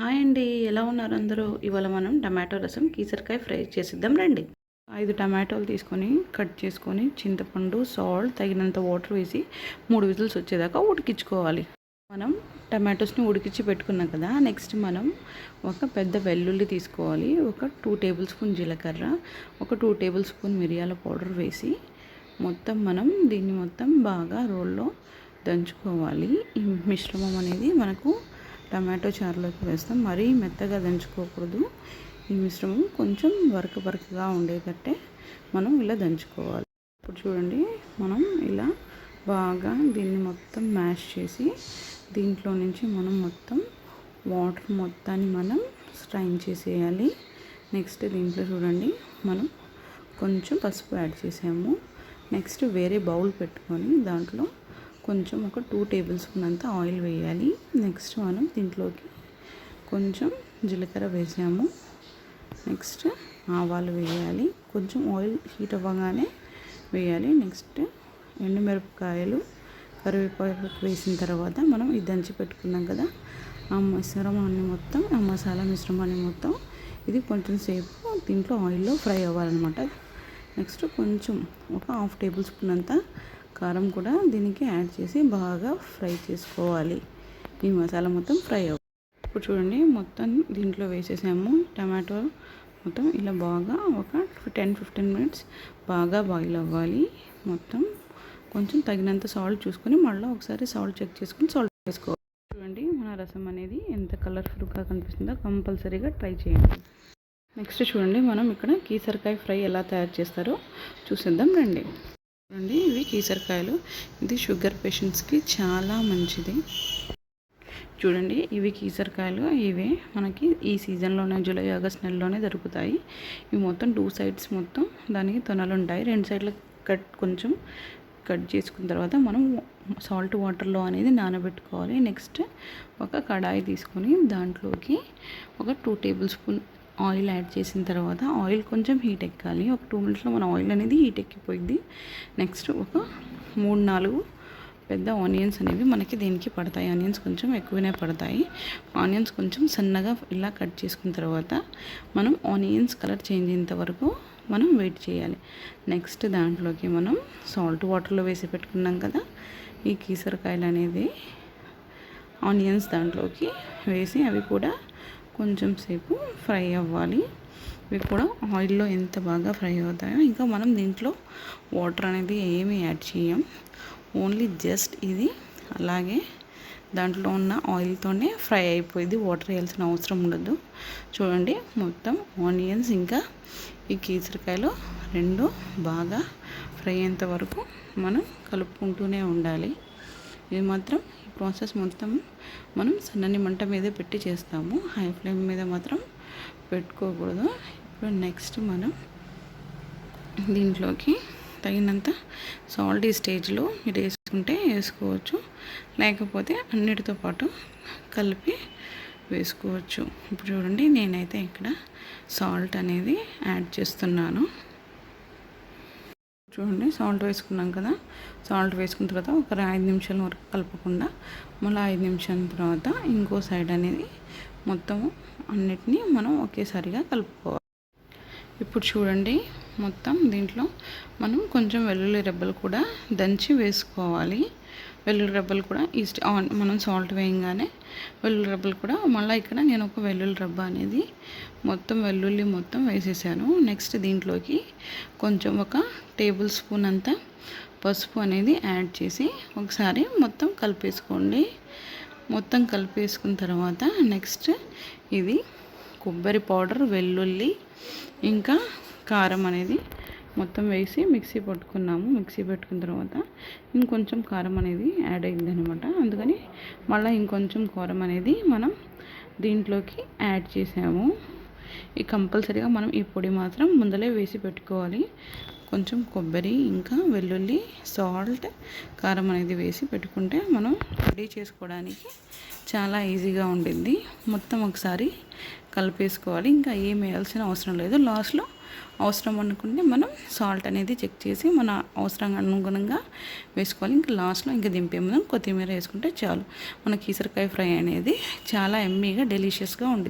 Hi అండి ఎలా ఉన్నారు అందరూ? ఇవాళ మనం టమాటో రసం కీసరకాయ ఫ్రై చేసిద్దాం రండి. ఐదు టమాటోలు తీసుకొని కట్ చేసుకొని చింతపండు సాల్ట్ తగినంత వాటర్ వేసి మూడు విజిల్స్ వచ్చేదాకా ఉడికించుకోవాలి. మనం టమాటోస్ని ఉడికించి పెట్టుకున్నాం కదా నెక్స్ట్ మనం ఒక పెద్ద వెల్లుల్లి తీసుకోవాలి. ఒక టూ టేబుల్ స్పూన్ జీలకర్ర ఒక టూ టేబుల్ స్పూన్ మిరియాల పౌడర్ వేసి మొత్తం మనం దీన్ని మొత్తం బాగా రోల్లో దంచుకోవాలి. ఈ మిశ్రమం అనేది మనకు టమాటో చారులోకి వేస్తాం. మరీ మెత్తగా దంచుకోకూడదు. ఈ మిశ్రమం కొంచెం వరక వరకగా ఉండేటట్టే మనం ఇలా దంచుకోవాలి. ఇప్పుడు చూడండి మనం ఇలా బాగా దీన్ని మొత్తం మ్యాష్ చేసి దీంట్లో నుంచి మనం మొత్తం వాటర్ మొత్తాన్ని మనం స్ట్రైన్ చేసేయాలి. నెక్స్ట్ దీంట్లో చూడండి మనం కొంచెం పసుపు యాడ్ చేసాము. నెక్స్ట్ వేరే బౌల్ పెట్టుకొని దాంట్లో కొంచెం ఒక టూ టేబుల్ స్పూన్ అంతా ఆయిల్ వేయాలి. నెక్స్ట్ మనం దీంట్లోకి కొంచెం జీలకర్ర వేసాము. నెక్స్ట్ ఆవాలు వేయాలి. కొంచెం ఆయిల్ హీట్ అవ్వగానే వేయాలి. నెక్స్ట్ ఎండుమిరపకాయలు కరివేపాకు వేసిన తర్వాత మనం ఇది దంచి పెట్టుకున్నాం కదా ఆ మిశ్రమాన్ని మొత్తం ఆ మసాలా మిశ్రమాన్ని మొత్తం ఇది కొంచెం సేపు దీంట్లో ఆయిల్లో ఫ్రై అవ్వాలన్నమాట. నెక్స్ట్ కొంచెం ఒక హాఫ్ టేబుల్ స్పూన్ అంతా కారం కూడా దీనికి యాడ్ చేసి బాగా ఫ్రై చేసుకోవాలి. ఈ మసాలా మొత్తం ఫ్రై అవ్వాలి ఇప్పుడు చూడండి మొత్తం దీంట్లో వేసేసాము. టమాటో మొత్తం ఇలా బాగా ఒక టెన్ ఫిఫ్టీన్ మినిట్స్ బాగా బాయిల్ అవ్వాలి. మొత్తం కొంచెం తగినంత సాల్ట్ చూసుకొని మళ్ళీ ఒకసారి సాల్ట్ చెక్ చేసుకొని సాల్ట్ వేసుకోవాలి. చూడండి మన రసం అనేది ఎంత కలర్ఫుల్గా కనిపిస్తుందో కంపల్సరీగా ట్రై చేయండి. నెక్స్ట్ చూడండి మనం ఇక్కడ కీసరకాయ ఫ్రై ఎలా తయారు చేస్తారో చూసేద్దాం రండి. చూడండి ఇవి కీసరకాయలు. ఇది షుగర్ పేషెంట్స్కి చాలా మంచిది. చూడండి ఇవి కీసరకాయలు. ఇవే మనకి ఈ సీజన్లోనే జూలై ఆగస్ట్ నెలలోనే దొరుకుతాయి. ఇవి మొత్తం టూ సైడ్స్ మొత్తం దానికి తొనలు ఉంటాయి రెండు సైడ్లు కట్ కొంచెం కట్ చేసుకున్న తర్వాత మనం సాల్ట్ వాటర్లో అనేది నానబెట్టుకోవాలి. నెక్స్ట్ ఒక కడాయి తీసుకొని దాంట్లోకి ఒక two tablespoon oil add చేసిన తర్వాత ఆయిల్ కొంచెం హీట్ ఎక్కాలి. ఒక టూ మినిట్స్లో మన ఆయిల్ అనేది హీట్ ఎక్కిపోయింది నెక్స్ట్ ఒక మూడు నాలుగు పెద్ద ఆనియన్స్ అనేవి మనకి దీనికి పడతాయి. ఆనియన్స్ కొంచెం ఎక్కువనే పడతాయి. ఆనియన్స్ కొంచెం సన్నగా ఇలా కట్ చేసుకున్న తర్వాత మనం ఆనియన్స్ కలర్ చేంజ్ అయ్యేంత వరకు మనం వెయిట్ చేయాలి. నెక్స్ట్ దాంట్లోకి మనం సాల్ట్ వాటర్లో వేసి పెట్టుకున్నాం కదా ఈ కీసరకాయలు అనేది ఆనియన్స్ దాంట్లోకి వేసి అవి కూడా కొంచెం సేపు ఫ్రై అవ్వాలి. ఇవి కూడా ఆయిల్లో ఎంత బాగా ఫ్రై అవుతాయో ఇంకా మనం దీంట్లో వాటర్ అనేది ఏమీ యాడ్ చేయం. ఓన్లీ జస్ట్ ఇది. అలాగే దాంట్లో ఉన్న ఆయిల్తోనే ఫ్రై అయిపోయింది. వాటర్ వేయాల్సిన అవసరం ఉండదు. చూడండి మొత్తం ఆనియన్స్ ఇంకా ఈ కీసరకాయలు రెండు బాగా ఫ్రై అయ్యేంత వరకు మనం కలుపుకుంటూనే ఉండాలి. ఇది మాత్రం ఈ ప్రాసెస్ మొత్తం మనం సన్నని మంట మీద పెట్టి చేస్తాము. హై ఫ్లేమ్ మీద మాత్రం పెట్టుకోకూడదు. ఇప్పుడు నెక్స్ట్ మనం దీంట్లోకి తగినంత సాల్ట్ ఈ స్టేజ్లో మీరు వేసుకుంటే వేసుకోవచ్చు. లేకపోతే అన్నిటితో పాటు కలిపి వేసుకోవచ్చు. ఇప్పుడు చూడండి నేనైతే ఇక్కడ సాల్ట్ అనేది యాడ్ చేస్తున్నాను. చూడండి. సాల్ట్ వేసుకున్నాం కదా. సాల్ట్ వేసుకున్న తర్వాత ఒక ఐదు నిమిషాల వరకు కలపకుండా మళ్ళీ ఐదు నిమిషాల తర్వాత ఇంకో సైడ్ అనేది మొత్తం అన్నిటినీ మనం ఒకేసారిగా కలుపుకోవాలి. ఇప్పుడు చూడండి. మొత్తం దీంట్లో మనం కొంచెం వెల్లుల్లి రెబ్బలు కూడా దంచి వేసుకోవాలి. వెల్లుల్లి రెబ్బలు కూడా ఈ మనం సాల్ట్ వేయంగానే వెల్లుల్లి రెబ్బలు కూడా మళ్ళీ ఇక్కడ నేను ఒక వెల్లుల్లి రబ్బ అనేది మొత్తం వెల్లుల్లి మొత్తం వేసేసాను. నెక్స్ట్ దీంట్లోకి కొంచెం ఒక టేబుల్ స్పూన్ అంతా పసుపు అనేది యాడ్ చేసి ఒకసారి మొత్తం కలిపేసుకోండి. మొత్తం కలిపేసుకున్న తర్వాత నెక్స్ట్ ఇది కొబ్బరి పౌడర్ వెల్లుల్లి ఇంకా కారం అనేది మొత్తం వేసి మిక్సీ పట్టుకున్నాము. మిక్సీ పెట్టుకున్న తర్వాత ఇంకొంచెం కారం అనేది యాడ్ అయింది అనమాట అందుకని మళ్ళీ ఇంకొంచెం కారం అనేది మనం దీంట్లోకి యాడ్ చేసాము. ఈ కంపల్సరీగా మనం ఈ పొడి మాత్రం ముందలే వేసి పెట్టుకోవాలి. కొంచెం కొబ్బరి ఇంకా వెల్లుల్లి సాల్ట్ కారం అనేది వేసి పెట్టుకుంటే మనం రెడీ చేసుకోవడానికి చాలా ఈజీగా ఉండింది మొత్తం ఒకసారి కలిపేసుకోవాలి. ఇంకా ఏం వేయాల్సిన అవసరం లేదు. లాస్ట్లో అవసరం అనుకుంటే మనం సాల్ట్ అనేది చెక్ చేసి మన అవసరం అనుగుణంగా వేసుకోవాలి. ఇంకా లాస్ట్లో ఇంకా దింపే ముందు కొత్తిమీర వేసుకుంటే చాలు. మన కీసరకాయ ఫ్రై అనేది చాలా ఎమ్మీగా డెలిషియస్గా ఉంటుంది